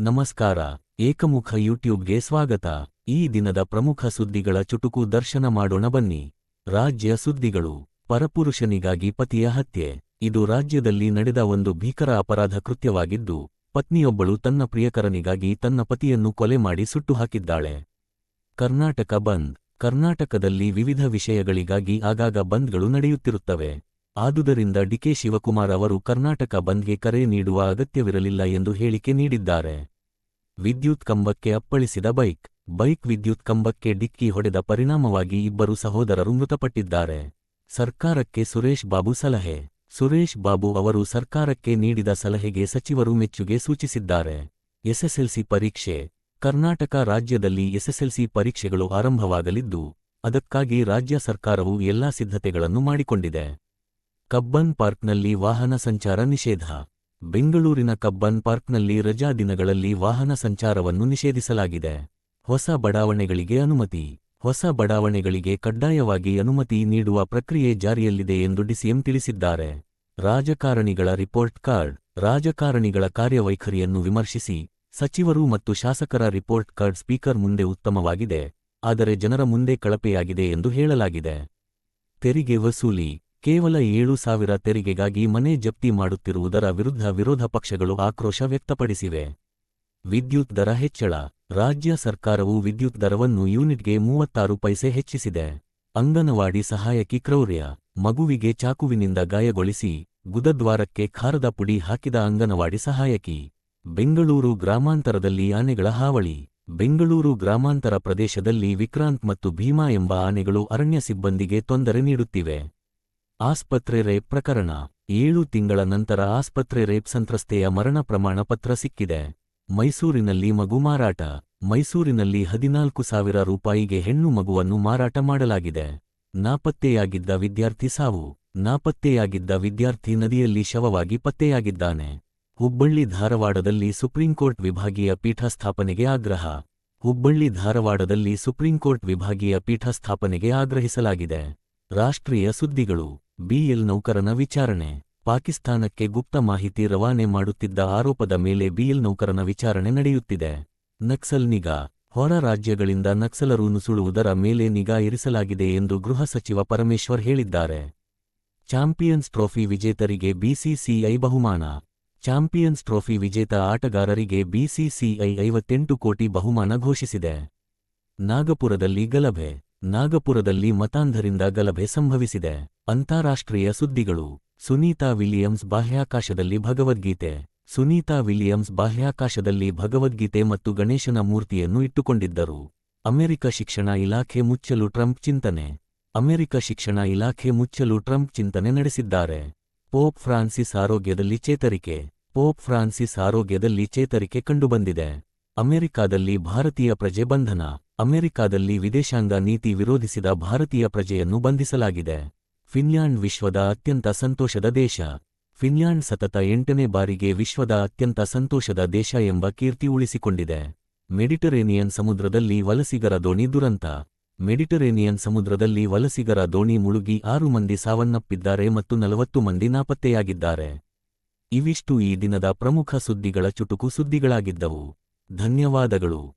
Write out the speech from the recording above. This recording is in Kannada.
ನಮಸ್ಕಾರ, ಏಕಮುಖ ಯೂಟ್ಯೂಬ್ಗೆ ಸ್ವಾಗತ. ಈ ದಿನದ ಪ್ರಮುಖ ಸುದ್ದಿಗಳ ಚುಟುಕು ದರ್ಶನ ಮಾಡೋಣ ಬನ್ನಿ. ರಾಜ್ಯ ಸುದ್ದಿಗಳು. ಪರಪುರುಷನಿಗಾಗಿ ಪತಿಯ ಹತ್ಯೆ. ಇದು ರಾಜ್ಯದಲ್ಲಿ ನಡೆದ ಒಂದು ಭೀಕರ ಅಪರಾಧ ಕೃತ್ಯವಾಗಿದ್ದು, ಪತ್ನಿಯೊಬ್ಬಳು ತನ್ನ ಪ್ರಿಯಕರನಿಗಾಗಿ ತನ್ನ ಪತಿಯನ್ನು ಕೊಲೆ ಮಾಡಿ ಸುಟ್ಟು ಹಾಕಿದ್ದಾಳೆ ಕರ್ನಾಟಕ ಬಂದ್. ಕರ್ನಾಟಕದಲ್ಲಿ ವಿವಿಧ ವಿಷಯಗಳಿಗಾಗಿ ಆಗಾಗ ಬಂದ್ಗಳು ನಡೆಯುತ್ತಿರುತ್ತವೆ. ಆದುದರಿಂದ ಡಿಕೆ ಶಿವಕುಮಾರ್ ಅವರು ಕರ್ನಾಟಕ ಬಂದ್ಗೆ ಕರೆ ನೀಡುವ ಅಗತ್ಯವಿರಲಿಲ್ಲ ಎಂದು ಹೇಳಿಕೆ ನೀಡಿದ್ದಾರೆ. ವಿದ್ಯುತ್ ಕಂಬಕ್ಕೆ ಅಪ್ಪಳಿಸಿದ ಬೈಕ್ ಬೈಕ್ ವಿದ್ಯುತ್ ಕಂಬಕ್ಕೆ ಡಿಕ್ಕಿ ಹೊಡೆದ ಪರಿಣಾಮವಾಗಿ ಇಬ್ಬರು ಸಹೋದರರು ಮೃತಪಟ್ಟಿದ್ದಾರೆ. ಸರ್ಕಾರಕ್ಕೆ ಸುರೇಶ್ ಬಾಬು ಸಲಹೆ, ಸುರೇಶ್ ಬಾಬು ಅವರು ಸರ್ಕಾರಕ್ಕೆ ನೀಡಿದ ಸಲಹೆಗೆ ಸಚಿವರು ಮೆಚ್ಚುಗೆ ಸೂಚಿಸಿದ್ದಾರೆ. ಎಸ್ಎಸ್ಎಲ್ಸಿ ಪರೀಕ್ಷೆ, ಕರ್ನಾಟಕ ರಾಜ್ಯದಲ್ಲಿ ಎಸ್ಎಸ್ಎಲ್ಸಿ ಪರೀಕ್ಷೆಗಳು ಆರಂಭವಾಗಲಿದ್ದು, ಅದಕ್ಕಾಗಿ ರಾಜ್ಯ ಸರ್ಕಾರವು ಎಲ್ಲಾ ಸಿದ್ಧತೆಗಳನ್ನು ಮಾಡಿಕೊಂಡಿದೆ. ಕಬ್ಬನ್ ಪಾರ್ಕ್ನಲ್ಲಿ ವಾಹನ ಸಂಚಾರ ನಿಷೇಧ. ಬೆಂಗಳೂರಿನ ಕಬ್ಬನ್ ಪಾರ್ಕ್ನಲ್ಲಿ ರಜಾ ದಿನಗಳಲ್ಲಿ ವಾಹನ ಸಂಚಾರವನ್ನು ನಿಷೇಧಿಸಲಾಗಿದೆ. ಹೊಸ ಬಡಾವಣೆಗಳಿಗೆ ಅನುಮತಿ. ಹೊಸ ಬಡಾವಣೆಗಳಿಗೆ ಕಡ್ಡಾಯವಾಗಿ ಅನುಮತಿ ನೀಡುವ ಪ್ರಕ್ರಿಯೆ ಜಾರಿಯಲ್ಲಿದೆ ಎಂದು ಡಿಸಿಎಂ ತಿಳಿಸಿದ್ದಾರೆ. ರಾಜಕಾರಣಿಗಳ ರಿಪೋರ್ಟ್ ಕಾರ್ಡ್. ರಾಜಕಾರಣಿಗಳ ಕಾರ್ಯವೈಖರಿಯನ್ನು ವಿಮರ್ಶಿಸಿ. ಸಚಿವರು ಮತ್ತು ಶಾಸಕರ ರಿಪೋರ್ಟ್ ಕಾರ್ಡ್ ಸ್ಪೀಕರ್ ಮುಂದೆ ಉತ್ತಮವಾಗಿದೆ. ಆದರೆ ಜನರ ಮುಂದೆ ಕಳಪೆಯಾಗಿದೆ ಎಂದು ಹೇಳಲಾಗಿದೆ. ತೆರಿಗೆ ವಸೂಲಿ. ಕೇವಲ ಏಳು ಸಾವಿರ ತೆರಿಗೆಗಾಗಿ ಮನೆ ಜಪ್ತಿ ಮಾಡುತ್ತಿರುವುದರ ವಿರುದ್ಧ ವಿರೋಧ ಪಕ್ಷಗಳು ಆಕ್ರೋಶ ವ್ಯಕ್ತಪಡಿಸಿವೆ. ವಿದ್ಯುತ್ ದರ ಹೆಚ್ಚಳ. ರಾಜ್ಯ ಸರ್ಕಾರವು ವಿದ್ಯುತ್ ದರವನ್ನು ಯೂನಿಟ್ಗೆ ಮೂವತ್ತಾರು ಪೈಸೆ ಹೆಚ್ಚಿಸಿದೆ. ಅಂಗನವಾಡಿ ಸಹಾಯಕಿ ಕ್ರೌರ್ಯ. ಮಗುವಿಗೆ ಚಾಕುವಿನಿಂದ ಗಾಯಗೊಳಿಸಿ ಗುದದ್ವಾರಕ್ಕೆ ಖಾರದ ಪುಡಿ ಹಾಕಿದ ಅಂಗನವಾಡಿ ಸಹಾಯಕಿ. ಬೆಂಗಳೂರು ಗ್ರಾಮಾಂತರದಲ್ಲಿ ಆನೆಗಳ ಹಾವಳಿ. ಬೆಂಗಳೂರು ಗ್ರಾಮಾಂತರ ಪ್ರದೇಶದಲ್ಲಿ ವಿಕ್ರಾಂತ್ ಮತ್ತು ಭೀಮಾ ಎಂಬ ಆನೆಗಳು ಅರಣ್ಯ ಸಿಬ್ಬಂದಿಗೆ ತೊಂದರೆ ನೀಡುತ್ತಿವೆ. ಆಸ್ಪತ್ರೆ ರೇಪ್ ಪ್ರಕರಣ. ಏಳು ತಿಂಗಳ ನಂತರ ಆಸ್ಪತ್ರೆ ರೇಪ್ ಸಂತ್ರಸ್ತೆಯ ಮರಣ ಪ್ರಮಾಣ ಪತ್ರ ಸಿಕ್ಕಿದೆ. ಮೈಸೂರಿನಲ್ಲಿ ಮಗು ಮಾರಾಟ. ಮೈಸೂರಿನಲ್ಲಿ ಹದಿನಾಲ್ಕು ಸಾವಿರ ರೂಪಾಯಿಗೆ ಹೆಣ್ಣು ಮಗುವನ್ನು ಮಾರಾಟ ಮಾಡಲಾಗಿದೆ. ನಾಪತ್ತೆಯಾಗಿದ್ದ ವಿದ್ಯಾರ್ಥಿ ಸಾವು. ನಾಪತ್ತೆಯಾಗಿದ್ದ ವಿದ್ಯಾರ್ಥಿ ನದಿಯಲ್ಲಿ ಶವವಾಗಿ ಪತ್ತೆಯಾಗಿದ್ದಾನೆ. ಹುಬ್ಬಳ್ಳಿ ಧಾರವಾಡದಲ್ಲಿ ಸುಪ್ರೀಂಕೋರ್ಟ್ ವಿಭಾಗೀಯ ಪೀಠ ಸ್ಥಾಪನೆಗೆ ಆಗ್ರಹ. ಹುಬ್ಬಳ್ಳಿ ಧಾರವಾಡದಲ್ಲಿ ಸುಪ್ರೀಂಕೋರ್ಟ್ ವಿಭಾಗೀಯ ಪೀಠ ಸ್ಥಾಪನೆಗೆ ಆಗ್ರಹಿಸಲಾಗಿದೆ. ರಾಷ್ಟ್ರೀಯ ಸುದ್ದಿಗಳು. ಬಿಎಲ್ ನೌಕರನ ವಿಚಾರಣೆ. ಪಾಕಿಸ್ತಾನಕ್ಕೆ ಗುಪ್ತ ಮಾಹಿತಿ ರವಾನೆ ಮಾಡುತ್ತಿದ್ದ ಆರೋಪದ ಮೇಲೆ ಬಿಎಲ್ ನೌಕರನ ವಿಚಾರಣೆ ನಡೆಯುತ್ತಿದೆ. ನಕ್ಸಲ್ ನಿಗಾ, ಹೊರ ರಾಜ್ಯಗಳಿಂದ ನಕ್ಸಲರು ನುಸುಳುವುದರ ಮೇಲೆ ನಿಗಾ ಇರಿಸಲಾಗಿದೆ ಎಂದು ಗೃಹ ಸಚಿವ ಪರಮೇಶ್ವರ್ ಹೇಳಿದ್ದಾರೆ. ಚಾಂಪಿಯನ್ಸ್ ಟ್ರೋಫಿ ವಿಜೇತರಿಗೆ ಬಿಸಿಸಿಐ ಬಹುಮಾನ. ಚಾಂಪಿಯನ್ಸ್ ಟ್ರೋಫಿ ವಿಜೇತ ಆಟಗಾರರಿಗೆ ಬಿಸಿಸಿಐ ಐವತ್ತೆಂಟು ಕೋಟಿ ಬಹುಮಾನ ಘೋಷಿಸಿದೆ. ನಾಗಪುರದಲ್ಲಿ ಗಲಭೆ. ನಾಗಪುರದಲ್ಲಿ ಮತಾಂಧರಿಂದ ಗಲಭೆ ಸಂಭವಿಸಿದೆ. ಅಂತಾರಾಷ್ಟ್ರೀಯ ಸುದ್ದಿಗಳು. ಸುನೀತಾ ವಿಲಿಯಮ್ಸ್ ಬಾಹ್ಯಾಕಾಶದಲ್ಲಿ ಭಗವದ್ಗೀತೆ. ಸುನೀತಾ ವಿಲಿಯಮ್ಸ್ ಬಾಹ್ಯಾಕಾಶದಲ್ಲಿ ಭಗವದ್ಗೀತೆ ಮತ್ತು ಗಣೇಶನ ಮೂರ್ತಿಯನ್ನು ಇಟ್ಟುಕೊಂಡಿದ್ದರು. ಅಮೆರಿಕ ಶಿಕ್ಷಣ ಇಲಾಖೆ ಮುಚ್ಚಲು ಟ್ರಂಪ್ ಚಿಂತನೆ. ಅಮೆರಿಕ ಶಿಕ್ಷಣ ಇಲಾಖೆ ಮುಚ್ಚಲು ಟ್ರಂಪ್ ಚಿಂತನೆ ನಡೆಸಿದ್ದಾರೆ. ಪೋಪ್ ಫ್ರಾನ್ಸಿಸ್ ಆರೋಗ್ಯದಲ್ಲಿ ಚೇತರಿಕೆ. ಪೋಪ್ ಫ್ರಾನ್ಸಿಸ್ ಆರೋಗ್ಯದಲ್ಲಿ ಚೇತರಿಕೆ ಕಂಡುಬಂದಿದೆ. ಅಮೆರಿಕಾದಲ್ಲಿ ಭಾರತೀಯ ಪ್ರಜೆ ಬಂಧನ. ಅಮೆರಿಕಾದಲ್ಲಿ ವಿದೇಶಾಂಗ ನೀತಿ ವಿರೋಧಿಸಿದ ಭಾರತೀಯ ಪ್ರಜೆಯನ್ನು ಬಂಧಿಸಲಾಗಿದೆ. ಫಿನ್ಲ್ಯಾಂಡ್ ವಿಶ್ವದ ಅತ್ಯಂತ ಸಂತೋಷದ ದೇಶ. ಫಿನ್ಲ್ಯಾಂಡ್ ಸತತ ಎಂಟನೇ ಬಾರಿಗೆ ವಿಶ್ವದ ಅತ್ಯಂತ ಸಂತೋಷದ ದೇಶ ಎಂಬ ಕೀರ್ತಿ ಉಳಿಸಿಕೊಂಡಿದೆ. ಮೆಡಿಟರೇನಿಯನ್ ಸಮುದ್ರದಲ್ಲಿ ವಲಸಿಗರ ದೋಣಿ ದುರಂತ. ಮೆಡಿಟರೇನಿಯನ್ ಸಮುದ್ರದಲ್ಲಿ ವಲಸಿಗರ ದೋಣಿ ಮುಳುಗಿ ಆರು ಮಂದಿ ಸಾವನ್ನಪ್ಪಿದ್ದಾರೆ ಮತ್ತು ನಲವತ್ತು ಮಂದಿ ನಾಪತ್ತೆಯಾಗಿದ್ದಾರೆ. ಇವಿಷ್ಟು ಈ ದಿನದ ಪ್ರಮುಖ ಸುದ್ದಿಗಳ ಚುಟುಕು ಸುದ್ದಿಗಳಾಗಿದ್ದವು. ಧನ್ಯವಾದಗಳು.